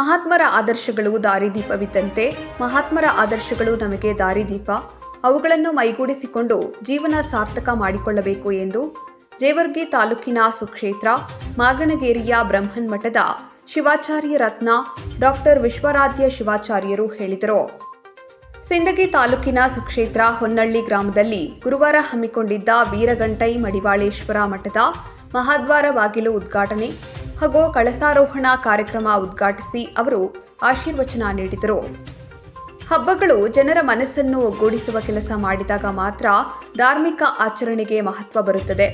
ಮಹಾತ್ಮರ ಆದರ್ಶಗಳು ದಾರಿದೀಪವಿದ್ದಂತೆ ಮಹಾತ್ಮರ ಆದರ್ಶಗಳು ನಮಗೆ ದಾರಿದೀಪ. ಅವುಗಳನ್ನು ಮೈಗೂಡಿಸಿಕೊಂಡು ಜೀವನ ಸಾರ್ಥಕ ಮಾಡಿಕೊಳ್ಳಬೇಕು ಎಂದು ಜೇವರ್ಗಿ ತಾಲೂಕಿನ ಸುಕ್ಷೇತ್ರ, ಮಾಗಣಗೇರಿಯ ಬ್ರಹ್ಮನ್ ಮಠದ ಶಿವಾಚಾರ್ಯ ರತ್ನ ಡಾಕ್ಟರ್ ವಿಶ್ವರಾಧ್ಯ ಶಿವಾಚಾರ್ಯರು ಹೇಳಿದರು. ಸಿಂದಗಿ ತಾಲೂಕಿನ ಸುಕ್ಷೇತ್ರ ಹೊನ್ನಳ್ಳಿ ಗ್ರಾಮದಲ್ಲಿ ಗುರುವಾರ ಹಮ್ಮಿಕೊಂಡಿದ್ದ ವೀರಗಂಟೈ ಮಡಿವಾಳೇಶ್ವರ ಮಠದ ಮಹಾದ್ವಾರ ಬಾಗಿಲು ಉದ್ಘಾಟನೆ ಹಾಗೂ ಕಳಸಾರೋಹಣ ಕಾರ್ಯಕ್ರಮ ಉದ್ಘಾಟಿಸಿ ಅವರು ಆಶೀರ್ವಚನ ನೀಡಿದರು. ಹಬ್ಬಗಳು ಜನರ ಮನಸ್ಸನ್ನು ಒಗ್ಗೂಡಿಸುವ ಕೆಲಸ ಮಾಡಿದಾಗ ಮಾತ್ರ ಧಾರ್ಮಿಕ ಆಚರಣೆಗೆ ಮಹತ್ವ ಬರುತ್ತದೆ.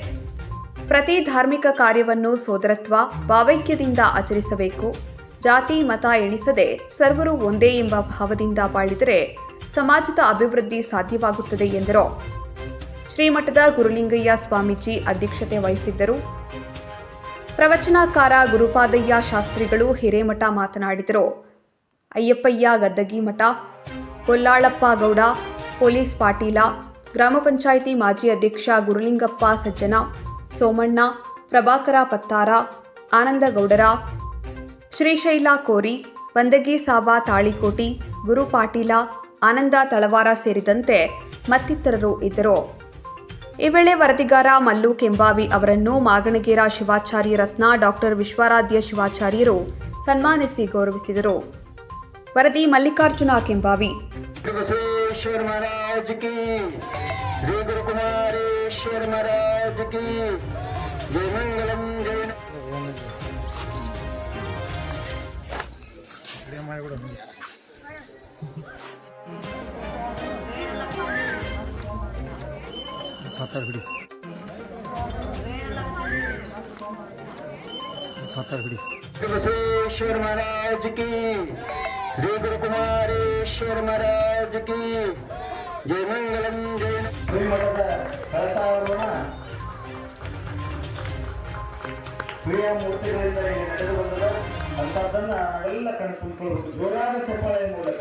ಪ್ರತಿ ಧಾರ್ಮಿಕ ಕಾರ್ಯವನ್ನು ಸೋದರತ್ವ, ಭಾವೈಕ್ಯದಿಂದ ಆಚರಿಸಬೇಕು. ಜಾತಿ, ಮತ ಎಣಿಸದೆ ಸರ್ವರು ಒಂದೇ ಎಂಬ ಭಾವದಿಂದ ಬಾಳಿದರೆ ಸಮಾಜದ ಅಭಿವೃದ್ಧಿ ಸಾಧ್ಯವಾಗುತ್ತದೆ ಎಂದರು. ಶ್ರೀಮಠದ ಗುರುಲಿಂಗಯ್ಯ ಸ್ವಾಮೀಜಿ ಅಧ್ಯಕ್ಷತೆ ವಹಿಸಿದ್ದರು. ಪ್ರವಚನಕಾರ ಗುರುಪಾದಯ್ಯ ಶಾಸ್ತ್ರಿಗಳು ಹಿರೇಮಠ ಮಾತನಾಡಿದರು. ಅಯ್ಯಪ್ಪಯ್ಯ, ಗದ್ದಗಿ ಮಠ, ಕೊಲ್ಲಾಳಪ್ಪ ಗೌಡ, ಪೊಲೀಸ್ ಪಾಟೀಲ, ಗ್ರಾಮ ಪಂಚಾಯಿತಿ ಮಾಜಿ ಅಧ್ಯಕ್ಷ ಗುರುಲಿಂಗಪ್ಪ ಸಜ್ಜನ, ಸೋಮಣ್ಣ, ಪ್ರಭಾಕರ ಪತ್ತಾರ ಆನಂದಗೌಡರ ಶ್ರೀಶೈಲ ಕೋರಿ, ಬಂದಗಿ ಸಾಬಾ ತಾಳಿಕೋಟಿ, ಗುರು ಪಾಟೀಲ, ಆನಂದ ತಳವಾರ ಸೇರಿದಂತೆ ಮತ್ತಿತರರು ಇದ್ದರು. ಈ ವೇಳೆ ವರದಿಗಾರ ಮಲ್ಲು ಕೆಂಬಾವಿ ಅವರನ್ನು ಮಾಗಣಗೇರ ಶಿವಾಚಾರ್ಯ ರತ್ನ ಡಾಕ್ಟರ್ ವಿಶ್ವರಾಧ್ಯ ಶಿವಾಚಾರ್ಯರು ಸನ್ಮಾನಿಸಿ ಗೌರವಿಸಿದರು. ವರದಿ ಮಲ್ಲಿಕಾರ್ಜುನ ಕೆಂಬಾವಿ. जय ಮಾತಾಡ್ಬಿಡಿ ಮಾತಾಡ್ಬಿಡಿ श्री बसवेश्वर महाराज की श्री गुरु कुमारेश्वर महाराज की जय मंगलम जय ಶ್ರೀಮಠದ ಕಳಸಾವರಣ ಕ್ರಿಯಾ ಮೂರ್ತಿಗಳಿಂದ ಈಗ ನಡೆದು ಬಂದದ ಅಂತದನ್ನ ನಾವೆಲ್ಲ ಕಣ್ ತುಂಬಿಕೊಳ್ಳಬೇಕು ಜೋರಾದ ಚಪ್ಪಾಳೆಯ ಮೂಲಕ